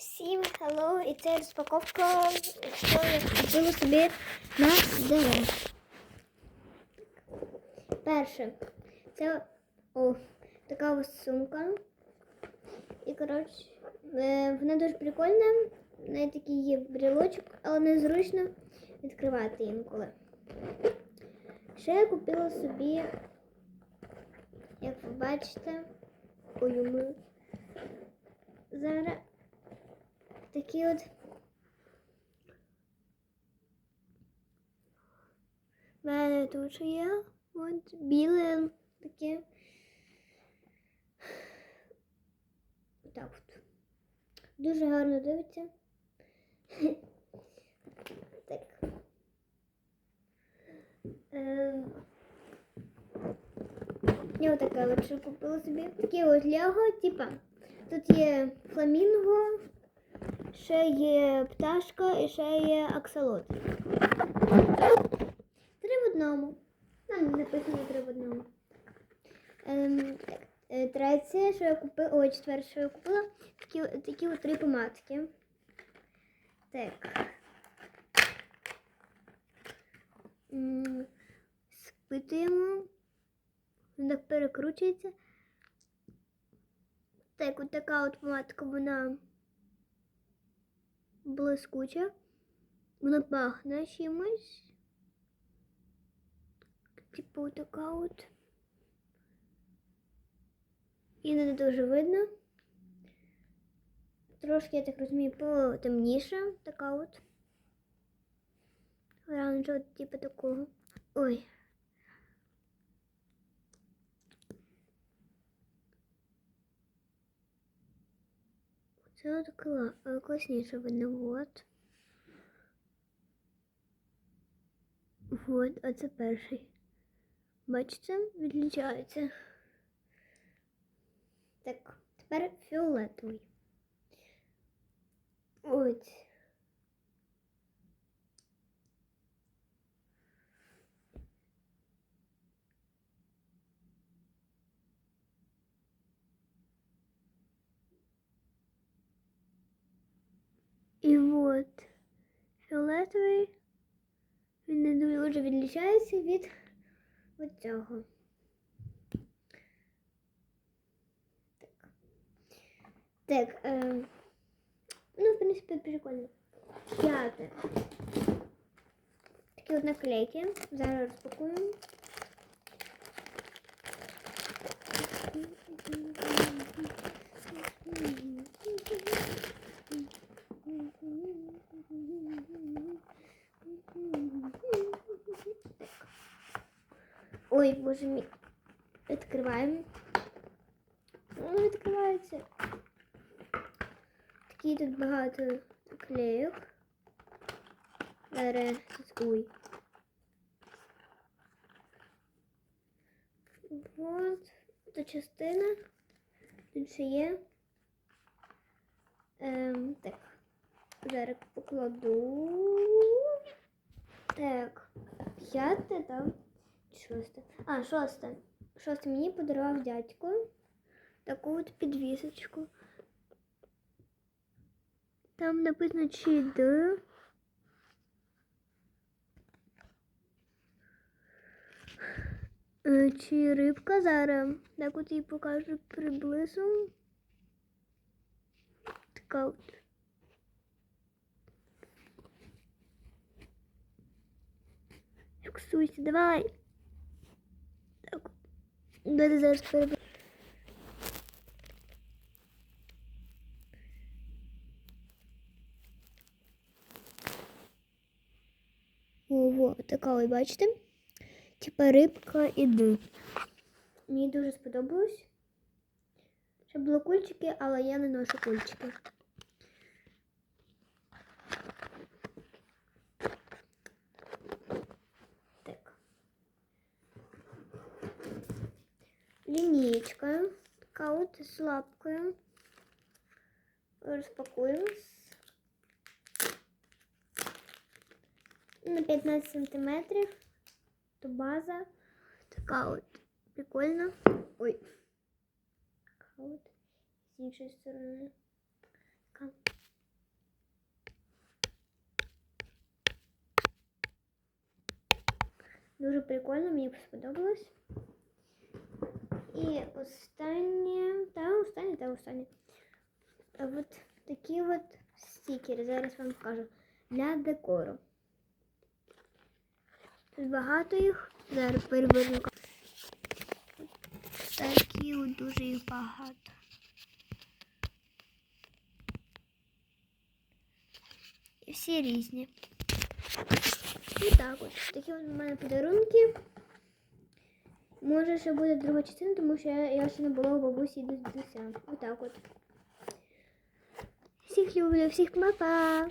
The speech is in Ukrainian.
Всім hello, і це розпаковка, що я купила собі на ДР. Перше, це о, така ось сумка. І, коротше, е, вона дуже прикольна. В неї такий є брілочок, але незручно відкривати інколи. Ще я купила собі, як ви бачите, ой, ми зараз такі от в мене тут є от біле таке. Так от. Дуже гарно дивиться. Так. Ем, Я отаке от ще купила собі. Такі от лего, типа. Тут є фламінго, ще є пташка і ще є аксолот. Три в одному. Там написано три в одному. Ем, е, Третє, що я купила, ой, четверте, що я купила, такі, такі от три помадки. Так. Спитуємо. Він так перекручується. Так, от така от помадка, вона блискуча. Вона пахне чимось. Типу така от. І не дуже видно. Трошки, я так розумію, потемніша. Така от. Оранжева, типу такого. Ой. Це от е, класніше видно. Вот. Вот, а це перший. Бачите, відлічається. Так, тепер фіолетовий. Ось. І от фіолетовий. Він не дуже відлічається від цього. Так. Так, е, ну, в принципі, прикольно. П'яте. Такі от наклейки. Зараз розпакуємо. Ой, боже мій. Відкриваємо. Ну, відкривається. Такі тут багато клеїв. Зараз тут- ой. Вот. Тут частина. Тут ще є. Ем, так. Зараз покладу. Так. П'яте, так? Шосте. А, шосте. Шосте мені подарував дядько таку от підвісочку. Там написано чи. Е, Чи рибка зараз. Так от їй покажу приблизно. Така от. Фіксуйся, давай. Давайте зараз переб... Ого, така ось, бачите? Типа рибка і ди. Мені дуже сподобалось. Ще були кульчики, але я не ношу кульчики. лінійкою, така от з лапкою. Розпакуємо. На 15 сантиметрів. То база. Така от прикольна. Ой. Така от. З іншої сторони. Така. Дуже прикольно, мені сподобалось. І останнє, та останнє, та останнє. От такі от стікери. Зараз вам покажу. Для декору. Тут багато їх. Зараз переверну. Такі от дуже їх багато. І всі різні. І так от. Такі от у мене подарунки. Може, ще буде друга частина, тому що я, ще не була у бабусі і дідуся. Отак от. Всіх люблю, всіх па-па!